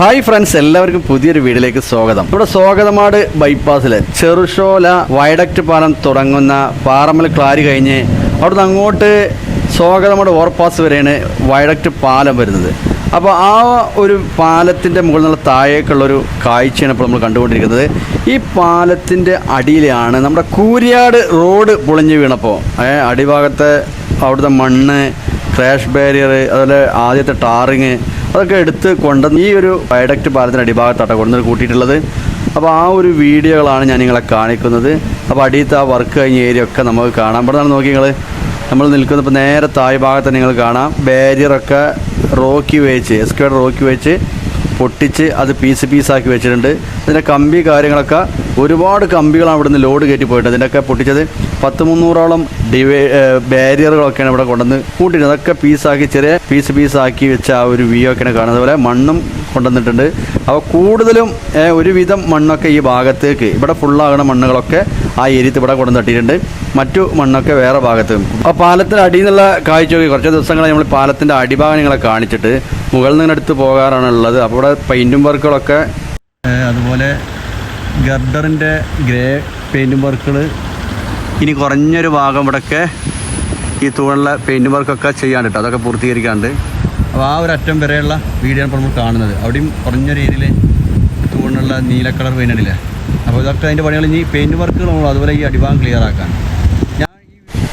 Hi friends എല്ലാവർക്കും പുതിയൊരു വീഡിയോയിലേക്ക് സ്വാഗതം. ഇവിടെ സ്വാഗതമാട് ബൈപ്പാസിലെ ചെറുഷോല വയഡക്റ്റ് പാലം തുടങ്ങുന്ന പാറമ്മൽ ക്ലാരി കഴിഞ്ഞ് അവിടുന്ന് അങ്ങോട്ട് സ്വാഗതമാട് ഓവർപാസ് വരെയാണ് വയഡക്റ്റ് പാലം വരുന്നത്. അപ്പോൾ ആ ഒരു പാലത്തിന്റെ മുകളിൽ നിന്നുള്ള താഴേക്കുള്ളൊരു കാഴ്ചയാണ് ഇപ്പോൾ നമ്മൾ കണ്ടുകൊണ്ടിരിക്കുന്നത്. ഈ പാലത്തിന്റെ അടിയിലാണ് നമ്മുടെ കൂരിയാട് റോഡ് പൊളിഞ്ഞ് വീണപ്പോൾ അടിഭാഗത്തെ അവിടുത്തെ മണ്ണ് ക്രാഷ് ബാരിയർ അതുപോലെ ആദ്യത്തെ ടാറിങ് അതൊക്കെ എടുത്ത് കൊണ്ടുവന്ന് ഈ ഒരു വയഡക്റ്റ് പാലത്തിന്റെ അടിഭാഗത്താണ് കൊണ്ടുവന്ന് കൂട്ടിയിട്ടുള്ളത്. അപ്പോൾ ആ ഒരു വീഡിയോകളാണ് ഞാൻ നിങ്ങളെ കാണിക്കുന്നത്. അപ്പോൾ അടിയത്ത് ആ വർക്ക് കഴിഞ്ഞ ഏരിയ ഒക്കെ നമുക്ക് കാണാം. ഇവിടെ നമ്മൾ നോക്കി നമ്മൾ നിൽക്കുന്ന ഇപ്പോൾ നേരെ താഴ് ഭാഗത്ത് നിങ്ങൾ കാണാം. ബാരിയറൊക്കെ റോക്കി വെച്ച് എസ്കേഡ് റോക്കി വെച്ച് പൊട്ടിച്ച് അത് പീസ് പീസാക്കി വെച്ചിട്ടുണ്ട്. അതിന്റെ കമ്പി കാര്യങ്ങളൊക്കെ ഒരുപാട് കമ്പികളാണ് അവിടുന്ന് ലോഡ് കയറ്റി പോയിട്ട് അതിന്റെയൊക്കെ പൊട്ടിച്ചത് പത്ത് മുന്നൂറോളം ഡിവൈ ബാരിയറുകളൊക്കെയാണ് ഇവിടെ കൊണ്ടുവന്ന് കൂട്ടിയിട്ട് അതൊക്കെ പീസാക്കി ചെറിയ പീസ് പീസാക്കി വെച്ച ആ ഒരു വ്യൂ ഒക്കെയാണ് കാണുന്നത്. അതുപോലെ മണ്ണും കൊണ്ടുവന്നിട്ടുണ്ട്. അപ്പോൾ കൂടുതലും ഒരുവിധം മണ്ണൊക്കെ ഈ ഭാഗത്തേക്ക് ഇവിടെ ഫുള്ളാകുന്ന മണ്ണുകളൊക്കെ ആ ഏരിയത്ത് ഇവിടെ കൊണ്ടു തട്ടിയിട്ടുണ്ട്. മറ്റു മണ്ണൊക്കെ വേറെ ഭാഗത്ത്. അപ്പോൾ പാലത്തിന്റെ അടിയിൽ നിന്നുള്ള കാഴ്ച നോക്കി. കുറച്ച് ദിവസങ്ങളായി നമ്മൾ പാലത്തിന്റെ അടിഭാഗങ്ങളെ കാണിച്ചിട്ട് മുകളിൽ നിന്ന് എടുത്ത് പോകാറാണ് ഉള്ളത് അപ്പോൾ ഇവിടെ പെയിന്റും വർക്കുകളൊക്കെ അതുപോലെ ഗർഡറിന്റെ ഗ്രേ പെയിന്റും വർക്കുകൾ ഇനി കുറഞ്ഞൊരു ഭാഗം ഇവിടെയൊക്കെ ഈ തൂണിലെ പെയിന്റ് വർക്കൊക്കെ ചെയ്യാണ്ട് കേട്ടോ അതൊക്കെ പൂർത്തീകരിക്കാണ്ട്. അപ്പോൾ ആ ഒരു അറ്റം വരെയുള്ള വീഡിയോ ഇപ്പോൾ നമ്മൾ കാണുന്നത്. അവിടെയും കുറഞ്ഞ രീതിയിൽ തൂണിലുള്ള നീല കളർ പെയിന്റില്ലേ അപ്പോൾ ഇതൊക്കെ അതിന്റെ പണികൾ ഇനി പെയിന്റ് വർക്കുകളുള്ളൂ അതുപോലെ ഈ അടിഭാഗം ക്ലിയർ ആക്കാൻ.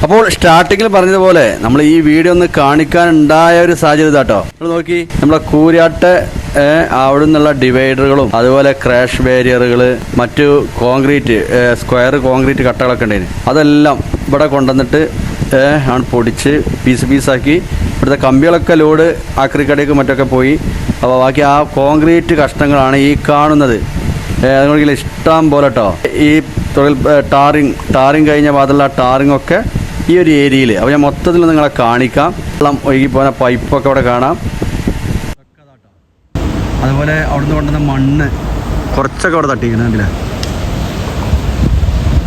അപ്പോൾ സ്റ്റാർട്ടിങ്ങിൽ പറഞ്ഞതുപോലെ നമ്മൾ ഈ വീഡിയോ ഒന്ന് കാണിക്കാനുണ്ടായ ഒരു സാഹചര്യം ഇതാട്ടോ. നമ്മൾ നോക്കി നമ്മളെ കൂരാട്ട് അവിടെ നിന്നുള്ള ഡിവൈഡറുകളും അതുപോലെ ക്രാഷ് ബാരിയറുകൾ മറ്റു കോൺക്രീറ്റ് സ്ക്വയർ കോൺക്രീറ്റ് കട്ടകളൊക്കെ ഉണ്ടായിരുന്നു. അതെല്ലാം ഇവിടെ കൊണ്ടുവന്നിട്ട് ആണ് പൊടിച്ച് പീസ് പീസാക്കി ഇവിടുത്തെ കമ്പികളൊക്കെ ലോഡ് ആക്രിക്കടയ്ക്ക് മറ്റൊക്കെ പോയി. അപ്പോൾ ബാക്കി ആ കോൺക്രീറ്റ് കഷ്ണങ്ങളാണ് ഈ കാണുന്നത്. അതുകൊണ്ടെങ്കിൽ ഇഷ്ടം പോലെ കേട്ടോ ഈ തൊഴിൽ ടാറിങ് ടാറിങ് കഴിഞ്ഞ ഭാഗത്തുള്ള ടാറിങ് ഒക്കെ ഈ ഒരു ഏരിയയിൽ അപ്പോൾ ഞാൻ മൊത്തത്തിൽ നിങ്ങളെ കാണിക്കാം. വെള്ളം ഒഴുകി പോകുന്ന പൈപ്പൊക്കെ അവിടെ കാണാം. അതുപോലെ അവിടുന്ന് കൊണ്ടുവന്ന മണ്ണ്. കുറച്ചൊക്കെ അവിടെ തട്ടിക്കുന്നുണ്ടല്ലേ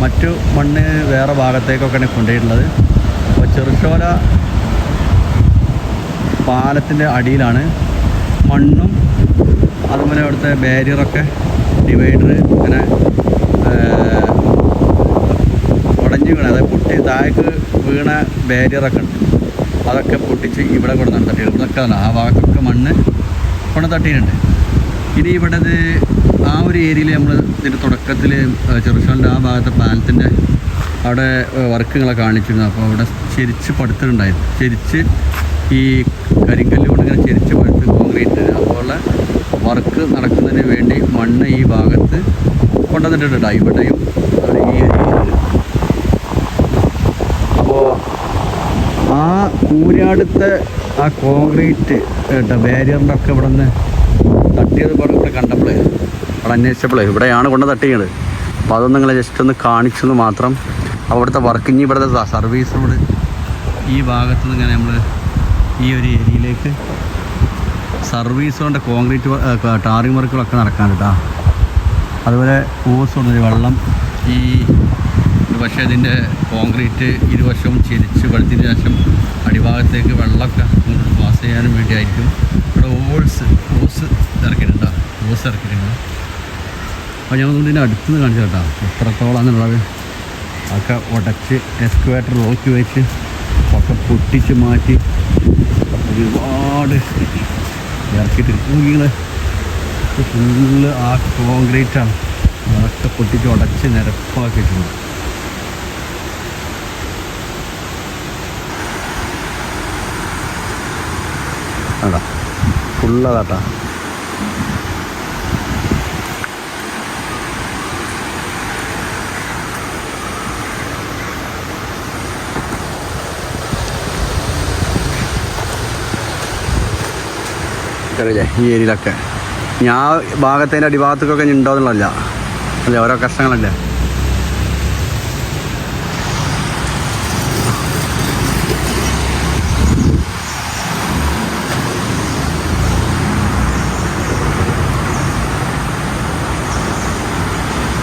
മറ്റു മണ്ണ് വേറെ ഭാഗത്തേക്കൊക്കെയാണ് കൊണ്ടുപോയിട്ടുള്ളത്. അപ്പോൾ ചെറുശോല പാലത്തിന്റെ അടിയിലാണ് മണ്ണും അതുപോലെ അവിടുത്തെ ബാരിയറൊക്കെ ഡിവൈഡർ അങ്ങനെ ഉടഞ്ഞു വീണ. അതായത് പൊട്ടി താഴേക്ക് വീണ ബാരിയറൊക്കെ ഉണ്ട്. അതൊക്കെ പൊട്ടിച്ച് ഇവിടെ കൊണ്ടുവന്ന് തട്ടിയിട്ടുണ്ട്. ഇവിടെയൊക്കെ ആ ഭാഗത്തൊക്കെ മണ്ണ് കൊണ്ട് തട്ടിയിട്ടുണ്ട്. ഇനി ഇവിടെ ആ ഒരു ഏരിയയിൽ നമ്മൾ ഇതിന്റെ തുടക്കത്തിൽ ചെറുശാലിന്റെ ആ ഭാഗത്തെ പാലത്തിന്റെ അവിടെ വർക്കുകളെ കാണിച്ചിരുന്നു. അപ്പോൾ അവിടെ ചെരിച്ച് പടുത്തിട്ടുണ്ടായിരുന്നു ചെരിച്ച് ഈ കരിങ്കല്ല് കൊണ്ട് ഇങ്ങനെ ചെരിച്ച് പടുത്ത് കോൺക്രീറ്റ് അതുപോലെ വർക്ക് നടക്കുന്നതിന് വേണ്ടി മണ്ണ് ഈ ഭാഗത്ത് കൊണ്ടുവന്നിട്ടുണ്ട് ഇവിടെയും ഈ അപ്പോൾ ആ കൂരാടുത്തെ ആ കോൺക്രീറ്റ് ബാരിയറിന്റെ ഒക്കെ ഇവിടെ നിന്ന് തട്ടിയത് ഇവിടെ ഇവിടെ കണ്ടപ്പോഴേ അവിടെ അന്വേഷിച്ചപ്പോഴേ ഇവിടെയാണ് കൊണ്ട് തട്ടിയത്. അപ്പോൾ അതൊന്നും നിങ്ങളെ ജസ്റ്റ് ഒന്ന് കാണിച്ചെന്ന് മാത്രം അവിടുത്തെ വർക്കിങ് ഇവിടുത്തെ സർവീസ് റോഡ് ഈ ഭാഗത്തു നിന്ന് ഇങ്ങനെ നമ്മൾ ഈ ഒരു ഏരിയയിലേക്ക് സർവീസ് കൊണ്ട് കോൺക്രീറ്റ് ടാറിങ് വർക്കുകളൊക്കെ നടക്കാൻ കേട്ടോ അതുപോലെ ഓസ് കൊണ്ടൊരു വെള്ളം ഈ പക്ഷേ ഇതിന്റെ കോൺക്രീറ്റ് ഇരുവശവും ചെരിച്ച് വെളുത്തിന് ശേഷം അടിഭാഗത്തേക്ക് വെള്ളമൊക്കെ പാസ് ചെയ്യാനും വേണ്ടിയായിരിക്കും. ഇവിടെ ഓൾസ് ഓസ് ഇറക്കിയിട്ടുണ്ട് ഓസ് ഇറക്കിയിട്ടുണ്ട് അപ്പോൾ ഞാൻ അതുകൊണ്ട് ഇതിന്റെ അടുത്ത് നിന്ന് കാണിച്ചു കേട്ടോ. എത്രത്തോളാന്നുള്ളത് ഒക്കെ ഉടച്ച് എക്സ്ക്വേറ്റർ ലോക്കി വെച്ച് ഒക്കെ പൊട്ടിച്ച് മാറ്റി ഒരുപാട് ഇറക്കിയിട്ട് നിങ്ങൾ ഫുള്ള് ആ കോൺക്രീറ്റാണ് അതൊക്കെ പൊട്ടിച്ച് ഉടച്ച് നിരപ്പാക്കിയിട്ടുണ്ട്. അതാ ഫുള്ളതാട്ടാ. ഈ ഏരിയയിലൊക്കെ. ഞാൻ ഭാഗത്തതിന്റെ അടിഭാഗത്തൊക്കെ ഉണ്ടോ എന്നുള്ളതല്ല. അല്ലേ ഓരോ കഷ്ണങ്ങളല്ലേ?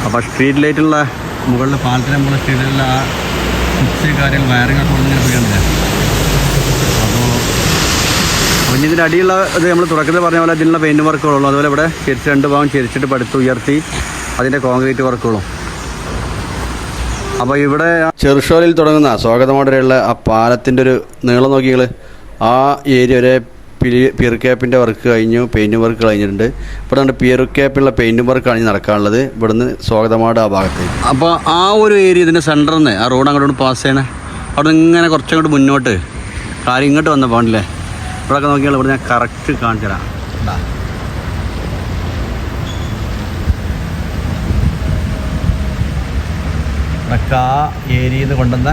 അപ്പോൾ സ്ട്രീറ്റ് ലൈറ്റുള്ള മുകളിൽ പാലത്തിന് മുകളിൽ സ്ട്രീറ്റ് ലൈറ്റുള്ള ആ സ്വിച്ച് കാര്യങ്ങൾ വയറിങ്ങൊക്കെ ഒക്കെ കൊണ്ടിങ്ങനെ പോയിട്ടില്ലേ അപ്പോൾ പിന്നെ ഇതിന്റെ അടിയുള്ള ഇത് നമ്മൾ തുടക്കത്തിൽ പറഞ്ഞ പോലെ ഇതിനുള്ള പെയിന്റ് വർക്കുകളുള്ളൂ അതുപോലെ ഇവിടെ ചെരിച്ച് രണ്ട് ഭാഗം ചെരിച്ചിട്ട് പടുത്ത് ഉയർത്തി അതിന്റെ കോൺക്രീറ്റ് വർക്കുകളും അപ്പോൾ ഇവിടെ ചെറുഷോലിൽ തുടങ്ങുന്ന സ്വാഗതമോടെയുള്ള ആ പാലത്തിന്റെ ഒരു നീളം നോക്കികൾ ആ ഏരിയ വരെ പിരി ക്യാപ്പിന്റെ വർക്ക് കഴിഞ്ഞു പെയിന്റ് വർക്ക് കഴിഞ്ഞിട്ടുണ്ട്. ഇവിടെ നമ്മുടെ പിയർ ക്യാപ്പിലുള്ള പെയിന്റ് വർക്കാണ് നടക്കാനുള്ളത്. ഇവിടുന്ന് സ്വാഗതമാട് ആ ഭാഗത്ത് അപ്പോൾ ആ ഒരു ഏരിയ ഇതിന്റെ സെന്ററിൽ നിന്ന് ആ റോഡ് അങ്ങോട്ട് പാസ് ചെയ്യണേ. അവിടെ ഇങ്ങനെ കുറച്ചങ്ങോട്ട് മുന്നോട്ട്. കാര്യം ഇങ്ങോട്ട് വന്ന പോകണില്ലേ ഇവിടെയൊക്കെ നോക്കിയാൽ ഇവിടെ ഞാൻ കറക്റ്റ് കാണിച്ചു തരാം. ആ ഏരിയയിൽ നിന്ന് കൊണ്ടുവന്ന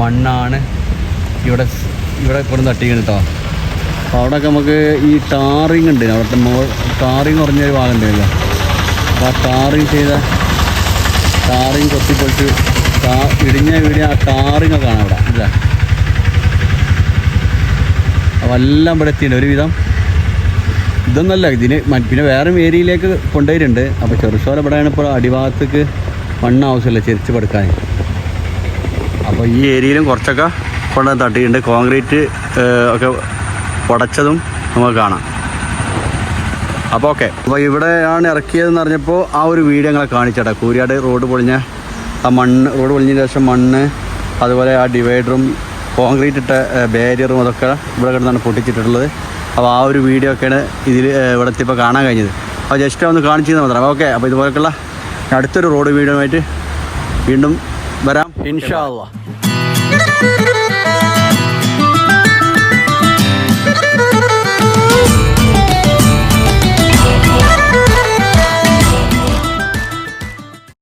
മണ്ണാണ് ഇവിടെ ഇവിടെ കൊണ്ട് തട്ടിക്കണം കേട്ടോ അപ്പോൾ അവിടെയൊക്കെ നമുക്ക് ഈ ടാറിങ് ഉണ്ട്. അവിടുത്തെ മോ ടാറിങ് പറഞ്ഞൊരു ഭാഗം ഉണ്ടല്ലോ. അപ്പോൾ ആ ടാറിങ് ചെയ്ത ടാറിങ് കൊത്തിപ്പൊളിച്ച് ടാ ഇടിഞ്ഞ വീടിയ ആ ടാറിങ് ഒക്കെ കാണാം അവിടെ ഇല്ല? അപ്പോൾ എല്ലാം ഇവിടെ എത്തിയിട്ടുണ്ട്. ഒരുവിധം ഇതൊന്നല്ല ഇതിന് പിന്നെ വേറെ ഏരിയയിലേക്ക് കൊണ്ടുപോയിട്ടുണ്ട്. അപ്പോൾ ചെറുശോല ഇവിടെയാണ് ഇപ്പോൾ അടിഭാഗത്തേക്ക് മണ്ണ് ആവശ്യമില്ല ചെരിച്ച് പടുക്കാൻ. അപ്പോൾ ഈ ഏരിയയിലും കുറച്ചൊക്കെ കൊണ്ട് തട്ടിയിട്ടുണ്ട്. കോൺക്രീറ്റ് ഒക്കെ ഉടച്ചതും നമുക്ക് കാണാം. അപ്പോൾ ഓക്കെ അപ്പോൾ ഇവിടെയാണ് ഇറക്കിയതെന്ന് പറഞ്ഞപ്പോൾ ആ ഒരു വീഡിയോ ഞങ്ങളെ കാണിച്ചേട്ടാ. കൂരിയാട് റോഡ് പൊളിഞ്ഞ ആ മണ്ണ് റോഡ് പൊളിഞ്ഞതിന് ശേഷം മണ്ണ് അതുപോലെ ആ ഡിവൈഡറും കോൺക്രീറ്റ് ഇട്ട ബാരിയറും അതൊക്കെ ഇവിടെ കിടന്നാണ് പൊട്ടിച്ചിട്ടുള്ളത്. അപ്പോൾ ആ ഒരു വീഡിയോ ഒക്കെയാണ് ഇതിൽ ഇവിടെ ഇപ്പോൾ കാണാൻ കഴിഞ്ഞത്. അപ്പോൾ ജസ്റ്റ് ഒന്ന് കാണിച്ചു മാത്രം. ഓക്കെ അപ്പോൾ ഇതുപോലെയൊക്കെയുള്ള അടുത്തൊരു റോഡ് വീഡിയോ ആയിട്ട് വീണ്ടും വരാം. ഇൻഷാ